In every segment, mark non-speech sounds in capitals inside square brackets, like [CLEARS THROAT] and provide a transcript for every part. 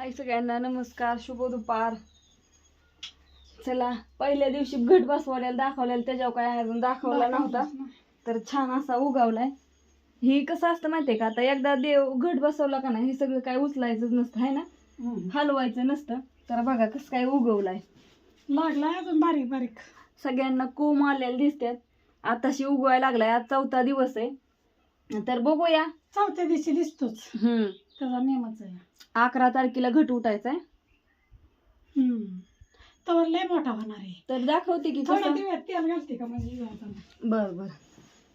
हाय सगळ्यांना नमस्कार शुभ दुपार. चला पहिल्या दिवशी घट बसवलेला दाखवलेला त्याच्यावर काय अजून दाखवला नव्हता. तर छान असा उगवलाय. ही कसं असतं माहितीये का? आता एकदा देव घट बसवला का नाही हे सगळं काय उचलायचं नसतं आहे ना? हलवायचं नसतं. तर बघा कसं काय उगवलाय. लागलाय अजून बारीक बारीक. सगळ्यांना कोंब आलेले दिसतात आताशी उगवायला लागलाय आज चौथा दिवस आहे. तर बघूया. चौथ्या दिवशी दिसतोच. हम्म. त्याचा नियमच आहे. अकरा तारखेला घट उठायचा आहे हम्म. तवर लय मोठा होणार आहे. तर दाखवते की थोडा कसं. दिवस तेल घालते का म्हणजे जाताना. बर बर.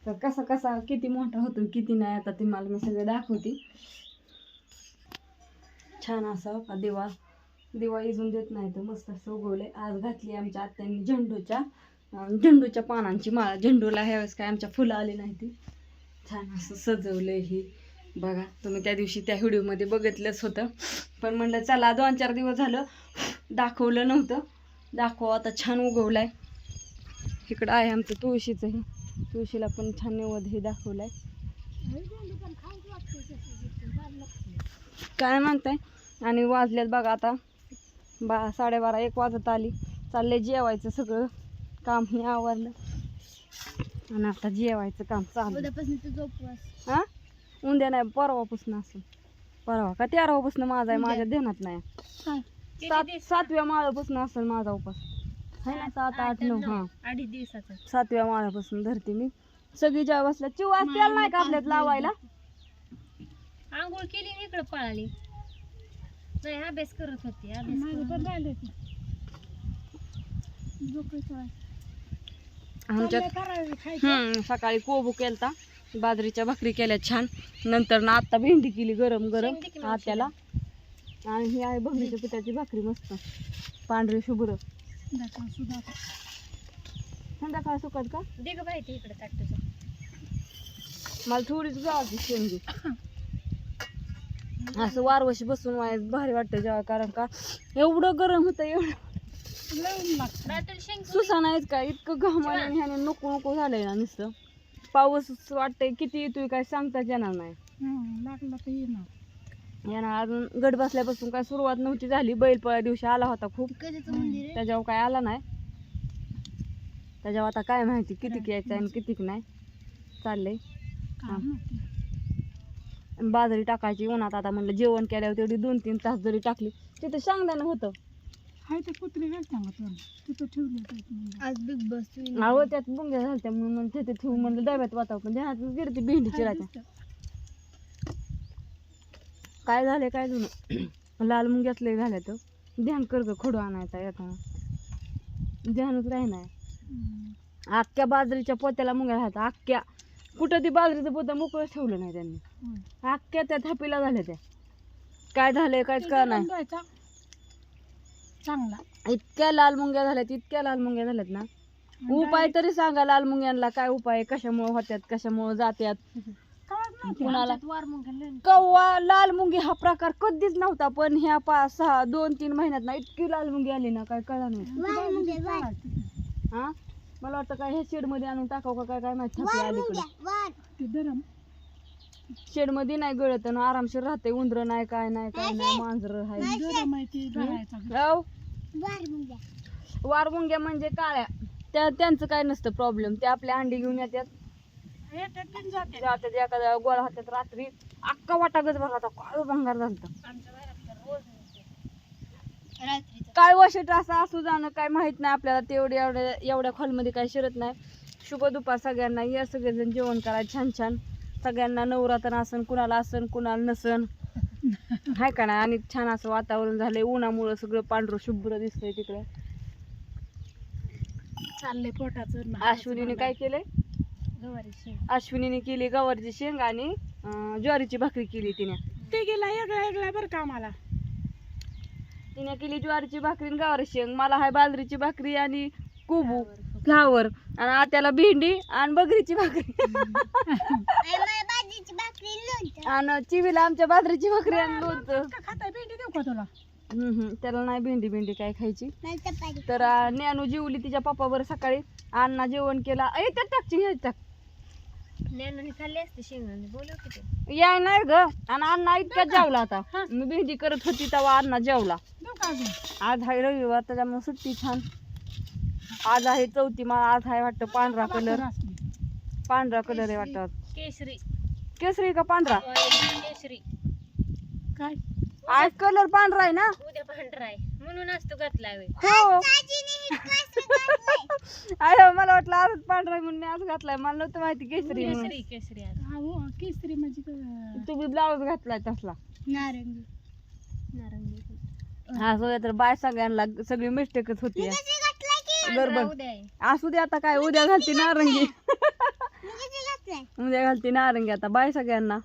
तर कसा कसा किती मोठा होतो किती नाही आता तुम्हाला मी सगळं दाखवते. छान असा का दिवा. दिवा इजून देत नाही तर मस्त असं उगवले आज घातली आमच्या आत्यांनी झेंडूच्या. अं, झेंडूच्या पानांची माळा. झेंडूला ह्यावेळेस काय आमच्या फुलं आली नाही ती. छान असं सजवलंय ही. बघा तुम्ही त्या दिवशी त्या व्हिडिओमध्ये बघितलंच होतं. पण म्हणलं चला दोन चार दिवस झालं दाखवलं नव्हतं. दाखव आता छान उगवलाय. इकडं आहे आमचं तुळशीचं हे तुळशीला पण छान नैवध हे दाखवलाय. काय म्हणताय? आणि वाजल्यात बघा आता. बा साडेबारा एक वाजत आली. चाललंय जेवायचं सगळं. काम हे आवरलं. आणि आता जेवायचं काम चालू हा उद्या नाही परवापासून असं. परवा का? तेरावापासून माझा आहे माझ्या ध्यानात नाही. सात सातव्या माळापासून असेल माझा उपास. है ना? सात आठ नऊ हा. अडीच दिवसाचा. सातव्या माळ्यापासून धरते मी. सगळी जेव्हा बसल्या चिवा तेल नाही का आपल्यात लावायला? आंघोळ केली आणि इकडं पळाली. नाही अभ्यास करत होती अभ्यास करत आहे. आमच्यात. हम्म सकाळी कोबू केलता. बाजरीच्या भाकरी केल्या छान. नंतर ना आता भेंडी केली गरम गरम आत्याला. आणि ही आहे भगरीच्या पिठाची भाकरी मस्त. पांढरी शुभ्र. संध्याकाळ सुकत का? मला थोडीच गावाची शेंगी असं वारवशी बसून वायात भारी वाटतं जेव्हा कारण का एवढं गरम होतं एवढं. सुसा नाहीच का? इतकं घामाने आणि ह्याने नको नको झालंय ना नुसतं. पाऊस वाटतंय किती येतोय काय सांगताच येणार नाही. हं, लागला तर येणार. अजून गड बसल्यापासून काय सुरुवात नव्हती झाली. बैलपोळ्या दिवशी आला होता खूप. कधीच मंदिर आहे? त्याच्यावर काय आला नाही. त्याच्यावर आता काय माहिती किती यायचं आणि कितीक नाही. चाललंय. काय माहिती. आणि बाजरी टाकायची उन्हात आता म्हणलं जेवण केल्यावर तेवढी दोन तीन तास जरी टाकली तिथं शेंगदाणं होतं. हाय ते कुत्री घालता मग तुला. तिथं ठेवली होती. आज बिग बॉस आवड त्यात बुंग्या झालत्या म्हणून तिथे ठेवून म्हणलं डब्यात वाटावं पण ध्यानातच गिरती भेंडी हाय चिराच्या दिसतं. काय झालंय काय जुनं [CLEARS THROAT] लाल मुंग्यात लय झाल्या तर ध्यान कर ग खडू आणायचा येताना ध्यानच राहणार हं. अख्ख्या बाजरीच्या पोत्याला मुंग्या राहतात अख्ख्या कुठं ती बाजरीचं पोतं मोकळं ठेवलं नाही त्यांनी. अख्ख्या त्या थापीला झाल्या त्या काय झालंय ते कळ नाही. चांगला. इतक्या लाल मुंग्या झाल्यात इतक्या लाल मुंग्या झाल्यात ना. उपाय तरी सांगा लाल मुंग्यांना काय उपाय कशामुळे होत्यात कशामुळे जात्यात. कुणाला? कव्वा लाल मुंगी हा प्रकार कधीच नव्हता पण ह्या पाच सहा दोन तीन महिन्यात ना इतकी लाल मुंगी आली ना काय कळलं नाही. हा? मला वाटतं काय ह्या शेडमध्ये आणून टाकावं का काय काय माहिती थापी अलीकडे ते गरम शेडमध्ये नाही गळत ना आरामशीर राहते उंदर नाही काय नाही काय नाही मांजर आहे गरम आहे ते गळायचा राव वार मुंग्या. म्हणजे काळ्या. त्या त्यांचं काय नसतं प्रॉब्लेम ते आपले अंडी घेऊन येतात. जातात. एखाद्या गोळा होत्यात रात्री. अक्का वाटागच आता काळ भंगार झालं आमच्या घरात तर रोज नसते. रात्रीचं. काय वशिट असं असू जाणं काय माहीत नाही आपल्याला. तेवढ्या एवढ्या एवढ्या खोलमध्ये काय शिरत नाही. शुभ दुपार सगळ्यांना. या सगळेजण जेवण करा छान छान. सगळ्यांना नवरात्र असन कुणाला असन कुणाला नसन. हाय का नाही? आणि छान असं वातावरण झालंय. उन्हामुळं सगळं पांढरं शुभ्र दिसतंय तिकडे. चाललंय पोटाचं अश्विनीने काय केलंय? अश्विनीने केली गवारची शेंग आणि अं, ज्वारीची भाकरी केली तिने. ते गेला वेगळा वेगळा बरं का आम्हाला. तिने केली ज्वारीची भाकरी आणि गवारी शेंग. मला हाय बाजरीची भाकरी आणि कुबू. फ्लावर आणि आत्याला भेंडी आणि बगरीची भाकरी. आणि चिवीला आमच्या बाजरीची भाकरी आणि लोणचं. भेंडी देऊ का तुला हम्म, हम्म. त्याला नाही भेंडी भेंडी काय खायची. तर अं, जेवली तिच्या पप्पावर सकाळी. अण्णा जेवण केला. ए त्यात टाकची ह्यात टाक. ज्ञानाने खाल्ली असते शेंगाने बोलव की ते याय नाही ग. आणि अण्णा इतक्यात जेवला आता. मी भेंडी करत होती तेव्हा अण्णा जेवला. देऊ का अजून. आज आहे रविवार त्याच्यामुळे सुट्टी छान. आज आहे चौथी मला आज आहे वाटतं पांढरा कलर. पांढरा कलर आहे वाटतं. केशरी केसरी का पांढरा? केशरी काय? आज कलर पांढरा आहे ना? उद्या पांढरा आहे. म्हणून असतो घातलाय होय. हो. [LAUGHS] अरे मला वाटलं आज पांढरा आहे म्हणून मी आज घातलाय. मला नव्हतं माहिती केसरी म्हणून. केशरी केशरी आज. हा हो, केसरी म्हणजे क- तुम्ही ब्लाऊज घातलाय तसला. नारंगी. नारंगी. हा सगळ्या तर बाय सगळ्यांना सगळी मिस्टेकच होती. आहे. असू दे आता काय उद्या घालते नारंगी. [LAUGHS] उद्या घालते नारंगी आता बाय सगळ्यांना.